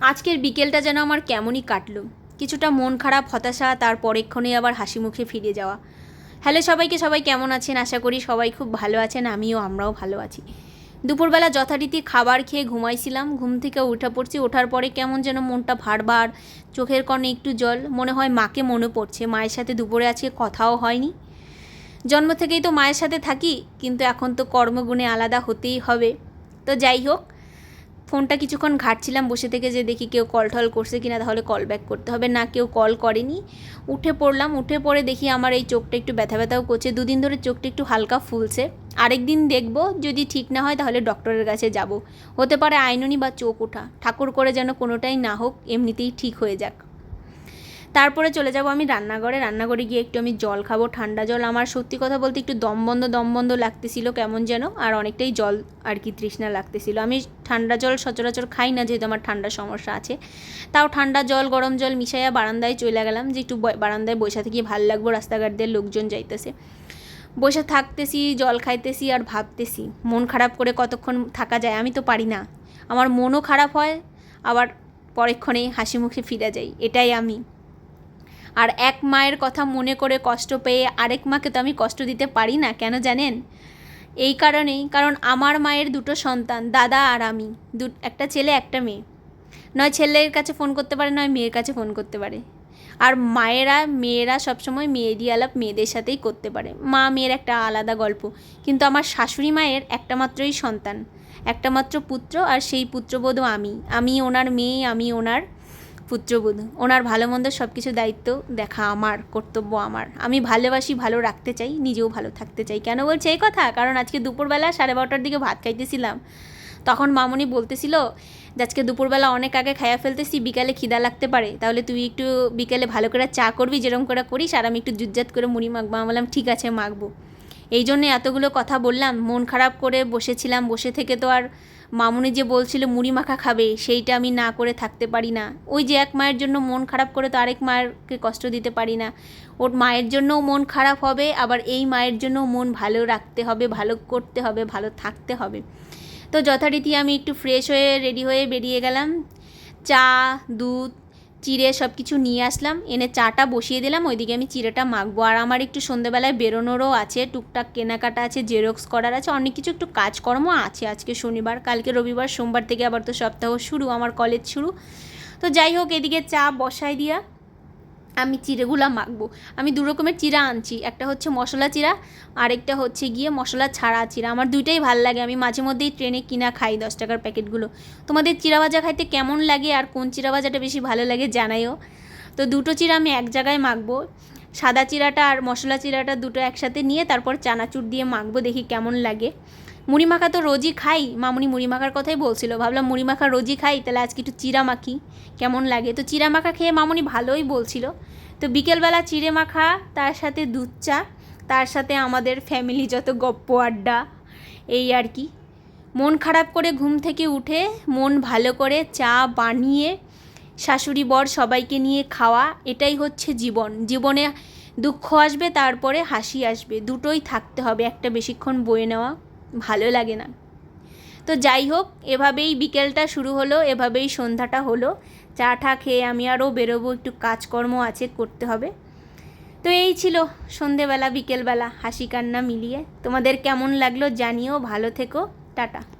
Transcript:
আজকের বিকেলটা যেন আমার কেমনই কাটলো। কিছুটা মন খারাপ, হতাশা তার পরেক্ষণে আবার হাসি মুখে ফিরে যাওয়া। হ্যালো সবাইকে, সবাই কেমন আছেন? আশা করি সবাই খুব ভালো আছেন, আমিও, আমরাও ভালো আছি। দুপুরবেলা যথারীতি খাবার খেয়ে ঘুমাইছিলাম, ঘুম থেকে উঠে পড়ছি, ওঠার পরে কেমন যেন মনটা ভারবার চোখের কর্ণে একটু জল, মনে হয় মাকে মনে পড়ছে, মায়ের সাথে দুপুরে আজকে কথাও হয়নি। জন্ম থেকেই তো মায়ের সাথে থাকি, কিন্তু এখন তো কর্মগুণে আলাদা হতেই হবে। তো যাই হোক ফোনটা কিছুক্ষণ ঘাটছিলাম, বসে থেকে যে দেখি কেউ কল টল করছে কিনা, তাহলে কল ব্যাক করতে হবে। না কেউ কল করেনি। উঠে পড়লাম, উঠে পড়ে দেখি আমার এই চোখটা একটু ব্যথা ব্যথাও করছে। দুদিন ধরে চোখটা একটু হালকা ফুলছে। আরেক দিন দেখব, যদি ঠিক না হয় তাহলে ডক্টরের কাছে যাব। হতে পারে আইনুনি বা চোখ ওঠা। ঠাকুর করে যেন কোনোটাই না হোক, এমনিতেই ঠিক হয়ে যাক। তারপরে চলে যাব আমি রান্নাঘরে। রান্নাঘরে গিয়ে একটু আমি জল খাব। ঠান্ডা জল আমার সত্যি কথা বলতে একটু দম বন্ধ দম বন্ধ লাগতেছিল কেমন যেন, আর অনেকটাই জল আর কি তৃষ্ণা লাগতেছিল। আমি ঠান্ডা জল সচরাচর খাই না যেহেতু আমার ঠান্ডার সমস্যা আছে। তাও ঠান্ডা জল, গরম জল মিশাইয়া বারান্দায় চলে গেলাম যে একটু বারান্দায় বসে থেকে, ভালো লাগবো, রাস্তাঘাট দিয়ে লোকজন যাইতেছে। বসে থাকতেছি, জল খাইতেছি আর ভাবতেছি, মন খারাপ করে কতক্ষণ থাকা যায় আমি তো পারি না। আমার মনও খারাপ হয়, আবার পরেক্ষণে হাসি মুখে ফিরে যাই, এটাই আমি। আর এক মায়ের কথা মনে করে কষ্ট পেয়ে আরেক মাকে তো আমি কষ্ট দিতে পারি না, কেন জানেন? এই কারণেই, কারণ আমার মায়ের দুটো সন্তান, দাদা আর আমি, দু, একটা ছেলে, একটা মেয়ে। নয় ছেলের কাছে ফোন করতে পারে, নয় মেয়ের কাছে ফোন করতে পারে। আর মায়েরা, মেয়েরা সবসময় মেয়েরই আলাপ মেয়েদের সাথেই করতে পারে। মা মেয়ের একটা আলাদা গল্প, কিন্তু আমার শাশুড়ি মায়ের একটা মাত্রই সন্তান, একটা মাত্র পুত্র, আর সেই পুত্রবধূ আমি। আমি ওনার মেয়ে, আমি ওনার পুত্রবধূ। ওনার ভালো মন্দ সব কিছু দায়িত্ব, দেখা আমার, কর্তব্য আমার। আমি ভালোবাসি, ভালো রাখতে চাই, নিজেও ভালো থাকতে চাই। কেন বলছে এই কথা? কারণ আজকে দুপুরবেলা সাড়ে বারোটার দিকে ভাত খাইতেছিলাম। তখন মামনি বলতেছিল যে, আজকে দুপুরবেলা অনেক আগে খাইয়া ফেলতেছি, বিকালে খিদা লাগতে পারে। তাহলে তুই একটু বিকালে ভালো করে চা করবি, যেরকম করে করিস, আর আমি একটু জুজ্জাত করে মুড়ি মাখবো। আমি বললাম, ঠিক আছে, মাখবো। এই জন্য এতগুলো কথা বললাম, মন খারাপ করে বসেছিলাম, বসে থেকে তো আর মামুনি যে বলছিল মুড়ি মাখা খাবে, সেইটা আমি না করে থাকতে পারি না। ওই যে এক মায়ের জন্য মন খারাপ করে তো আরেক মায়েরকে কষ্ট দিতে পারি না। ওর মায়ের জন্যও মন খারাপ হবে, আবার এই মায়ের জন্যও মন ভালো রাখতে হবে, ভালো করতে হবে, ভালো থাকতে হবে। তো যথারীতি আমি একটু ফ্রেশ হয়ে রেডি হয়ে বেরিয়ে গেলাম। চা, দুধ চিড়ে সব কিছু নিয়ে আসলাম, এনে চাটা বসিয়ে দিলাম, ওইদিকে আমি চিড়েটা মাখবো। আর আমার একটু সন্ধেবেলায় বেরোনোরও আছে, টুকটাক কেনাকাটা আছে, জেরক্স করার আছে, অনেক কিছু একটু কাজকর্ম আছে আজকে শনিবার, কালকে রবিবার, সোমবার থেকে আবার তো সপ্তাহ শুরু, আমার কলেজ শুরু। তো যাই হোক, এদিকে চা বসাই দিয়া আমি চিড়েগুলা মাখবো। আমি দু রকমের চিড়া আনছি, একটা হচ্ছে মশলা চিড়া, আরেকটা হচ্ছে গিয়ে মশলা ছাড়া চিড়া। আমার দুইটাই ভালো লাগে, আমি মাঝে মধ্যেই ট্রেনে কিনা খাই দশ টাকার প্যাকেটগুলো। তোমাদের চিড়া ভাজা খাইতে কেমন লাগে আর কোন চিড়া ভাজাটা বেশি ভালো লাগে জানাইও। তো দুটো চিড়া আমি এক জায়গায় মাখবো, সাদা চিড়াটা আর মশলা চিড়াটা দুটো একসাথে নিয়ে তারপর চানাচুর দিয়ে মাখবো, দেখি কেমন লাগে। মুড়ি মাখা তো রোজই খাই। মামুনি মুড়ি মাখার কথাই বলছিল। ভাবলাম মুড়ি মাখা রোজই খাই, তাহলে আজকে একটু চিড়া মাখি কেমন লাগে? তো চিড়া মাখা খেয়ে মামুনি ভালোই বলছিল। তো বিকেলবেলা চিড়ে মাখা তার সাথে দুধ চা, তার সাথে আমাদের ফ্যামিলি যত গপ্প আড্ডা, এই আর কি। মন খারাপ করে ঘুম থেকে উঠে মন ভালো করে চা বানিয়ে, শাশুড়ি, বর সবাইকে নিয়ে খাওয়া, এটাই হচ্ছে জীবন। জীবনে দুঃখ আসবে, তারপরে হাসি আসবে। দুটোই থাকতে হবে, একটা বেশিক্ষণ বয়ে নেওয়া। ভালো লাগে না। তো যাই হোক, এভাবেই বিকেলটা শুরু হলো, এভাবেই সন্ধ্যাটা হলো। চা ঠা খেয়ে আমি আরও বেরোবো, একটু কাজকর্ম আছে, করতে হবে। তো এই ছিল সন্ধেবেলা, বিকেলবেলা হাসি কান্না মিলিয়ে। তোমাদের কেমন লাগল জানিও, ভালো থেকো, টাটা।